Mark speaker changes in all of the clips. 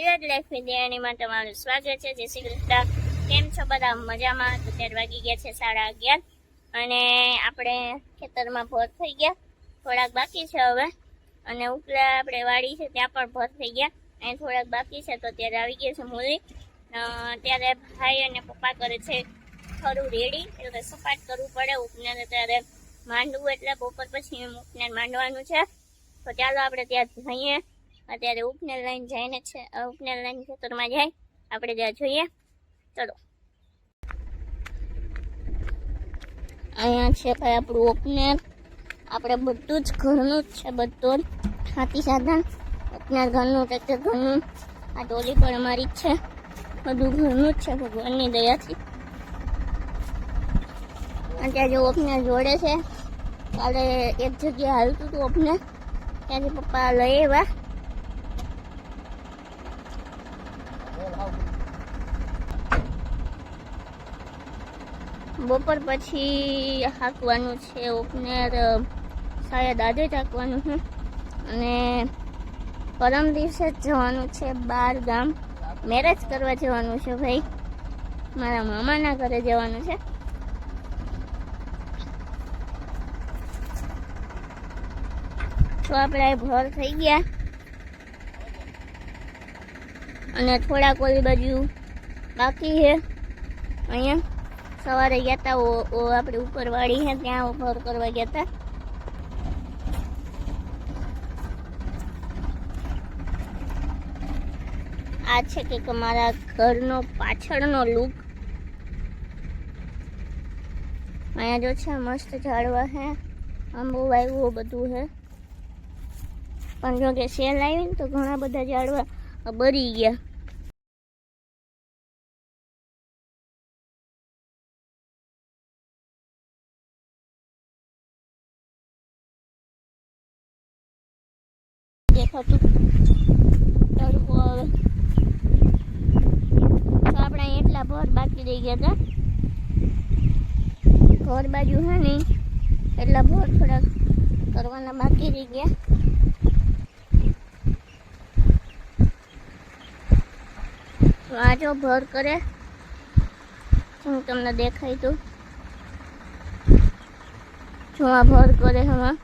Speaker 1: Village life દેણીમાં તમારું સ્વાગત છે. જય શ્રી કૃષ્ણ. કેમ છો બધા? મજામાં? તો ત્યારે વાગી ગયા છે સાડા અગિયાર. અને આપણે ખેતરમાં ભર થઈ ગયા. થોડાક બાકી છે હવે. અને ઉપલા આપણે વાડી છે ત્યાં પણ ભર થઈ ગયા. અને થોડાક બાકી છે તો ત્યારે આવી ગયા છે મૂલી. ત્યારે ભાઈ અને પપ્પા કરે છે ખરું રેડી એટલે સપાટ કરવું પડે. ઉપને ત્યારે માંડવું એટલે બપોર પછી ઉપને માંડવાનું છે. તો ચાલો આપણે ત્યાં જઈએ. અત્યારે ઉપને લાઈન જઈને છે. ઉપનેર લાઈન ખેતરમાં જાય. આપણે ત્યાં જોઈએ. ચલો. અહીંયા છે ભાઈ આપણું ઉપનેર આપણે બધું જ ઘરનું જ છે, બધું જ. હાથી સાધન. ઉપનેર ઘરનું, ટ્રેક્ટર ઘરનું. આ ટોલી પણ અમારી જ છે. બધું ઘરનું જ છે, ભગવાનની દયાથી. અત્યારે જો ઓપનર જોડે છે. કાલે એક જગ્યાએ હાલતું હતું ઉપનેર ત્યાંથી પપ્પા લઈ આવ્યા. બપોર પછી હાંકવાનું છે ઓપનર અ, શાયદ આજે જ હાંકવાનું છે. અને પરમ દિવસે જ જવાનું છે બાર ગામ. મેરેજ કરવા જવાનું છે ભાઈ. મારા મામાના ઘરે જવાનું છે. તો આપણે ભર થઈ ગયા. અને થોડાક ઓલી બાજુ બાકી છે. અહીંયા. સવારે ગયા હતા ઓ- આપણે ઉપરવાળી હે, ત્યાં ઉપર કરવા ગયા હતા આ છે કે અમારા ઘરનો પાછળનો લુક અહીંયા જો છે, મસ્ત ઝાડવા હે, આંબો વાવ્યું બધું હે. પણ જો કે સેલ આવી ને તો ઘણા બધા ઝાડવા બરી ગયા દેખાતું તડકો આવે તો આપણે અહીં એટલા ભર બાકી ગયા હતા ઘર બાજુ હે ને, એટલા ભોર થોડાક કરવાના બાકી રહી ગયા. તો આ જો ભર કરે. હું તમને દેખાય તો. જો આ ભર કરે હમણાં.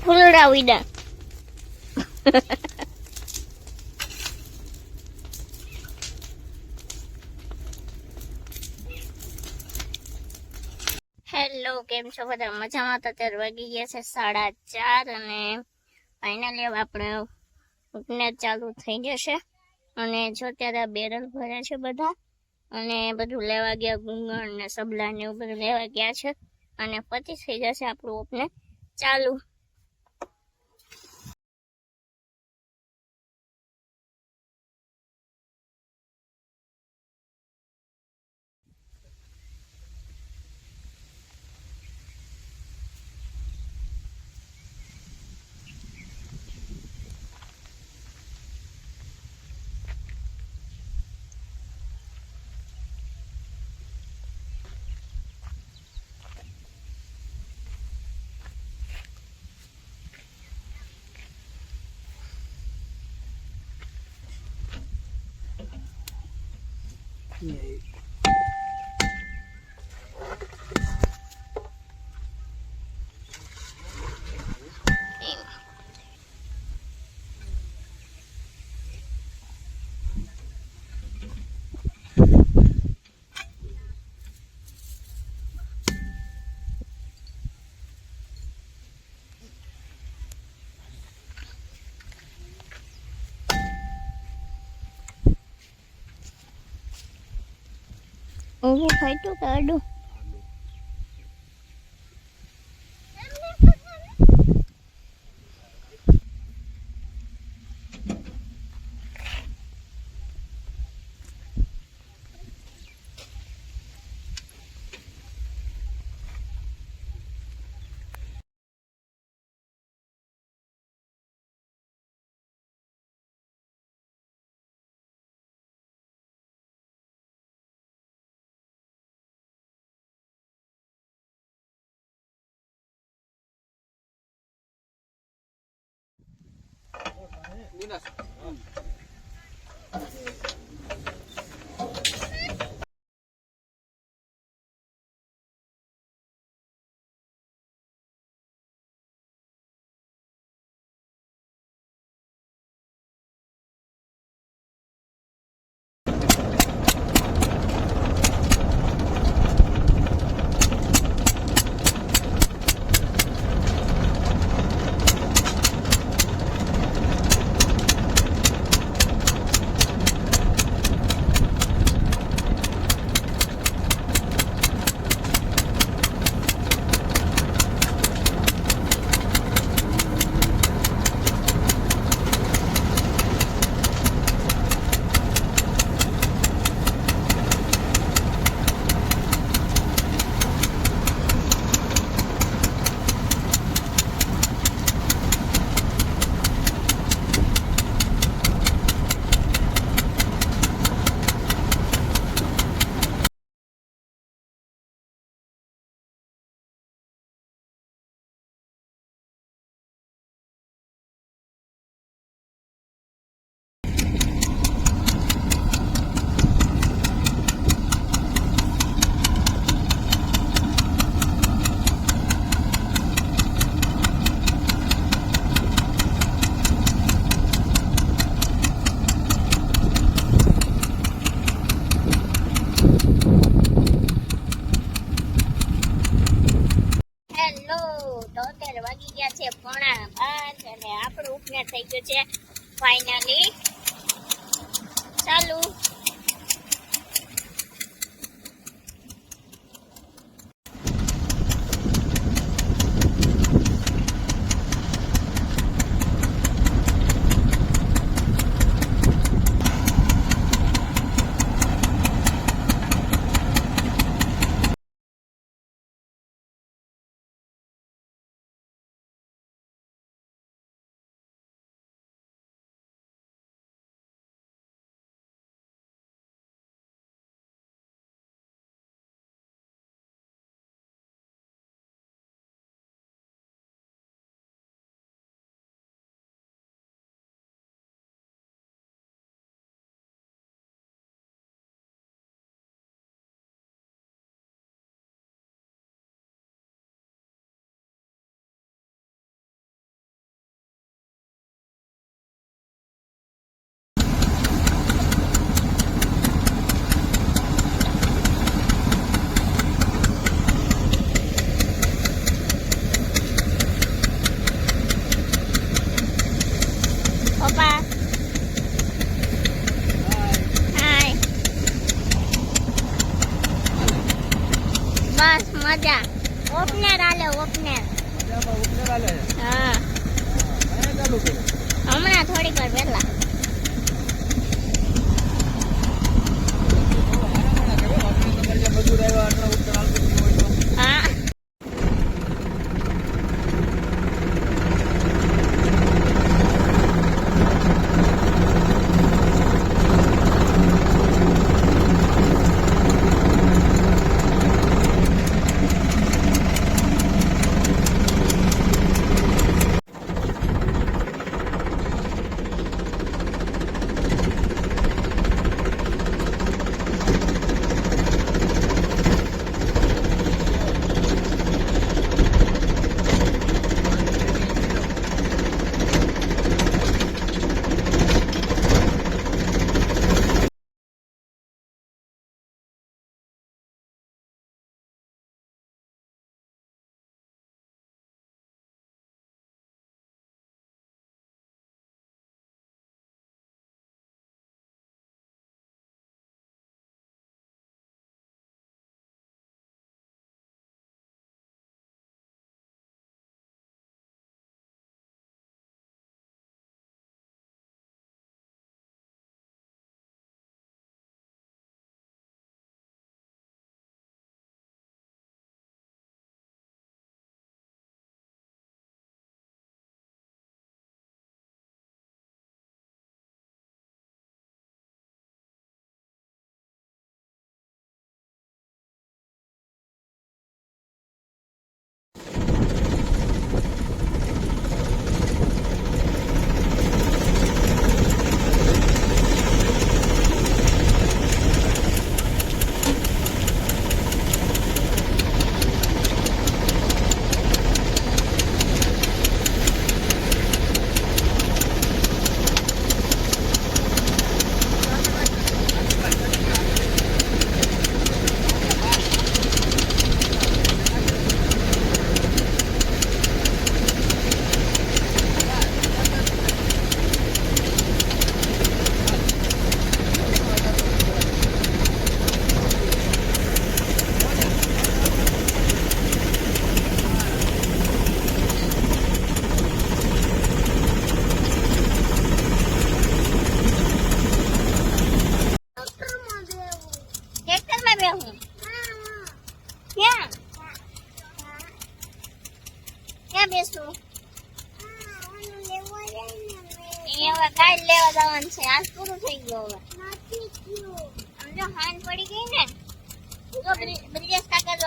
Speaker 1: ફૂલડા ઉડ્યા હેલો કેમ છો? બધા મજામાં? તો અત્યારે વાગી ગયા છે સાડા ચાર અને ફાઇનલી હવે આપણે ઉપને ચાલુ થઈ જશે. અને જો ત્યારે બેરલ ભર્યા છે બધા, અને બધું લેવા ગયા ગુંગળ ને સબલા ને એવું બધું લેવા ગયા છે. અને પછી થઈ જશે આપણું ઉપને ચાલુ. એમ Opo, kaito, kado. 皆さん。છે ફાઇનલી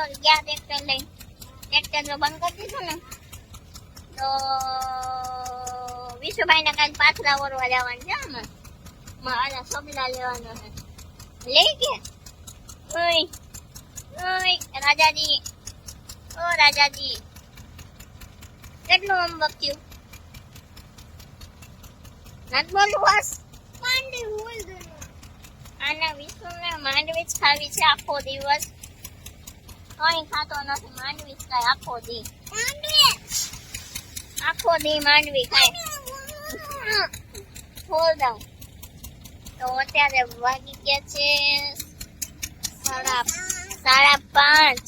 Speaker 1: જો ગયા ટ્રેક્ટર લઈને. ટ્રેક્ટર જો બંધ કરી દીધું ને. તો વિશુભાઈ ને કાલ પાથરા ઓરવા જવાનું છે અમે મારા સબલા લેવાનો છે. લઈ ગયા? ઓય ઓય રાજાજી. ઓ રાજાજી. કેટલું આમ વક્યું નથી બોલવું બસ આના વિષ્ણુને માંડવી જ ખાવી છે આખો દિવસ. કઈ ખાતો નથી, માંડવી ખાય આખો દી. આખો દી માંડવી ખાય. ખોલ દઉં તો અત્યારે વાગી ગયા છે સાડા પાંચ.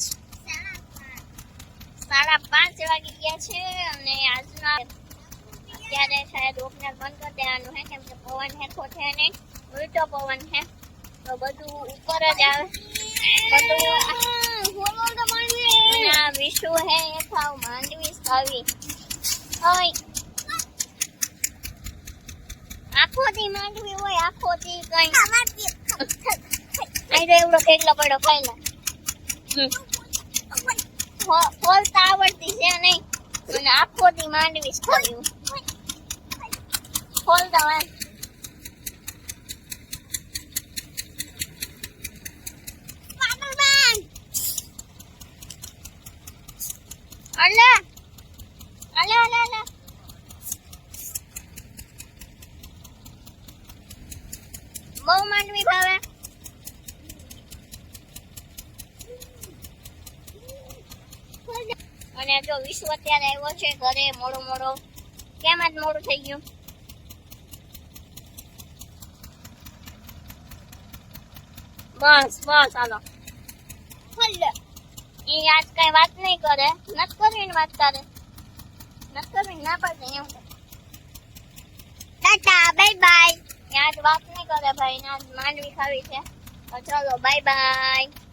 Speaker 1: સાડા પાંચ વાગી ગયા છે અને આજના અત્યારે શાયદ ઓપનર બંધ કરી દેવાનું છે કેમ કે પવન હેઠો છે ને ઉલટો પવન છે તો બધું ઉપર જ આવે. બધું એ માંડવી તો એવડો કેટલો પડ્યો ખાઈ લે ફો- આવડતી છે નહીં. અને આખો થી માંડવી જ ખાવી. ફોલતા હોય અલે અલે અલે અલે બહુ માંડવી ભાવે અને જો વિશ્વ અત્યારે આવ્યો છે ઘરે, મોડો મોડો. કેમ જ મોડું થઈ ગયું? બસ બસ હાલો. એ આજ કઈ વાત નહીં કરે. નત કરવી વાત કરે નત કરવી ના પડે એમ ટાટા બાય બાય. આજ વાત નહીં કરે ભાઈ ને આજ માંડવી ખાવી છે. તો ચલો બાય બાય.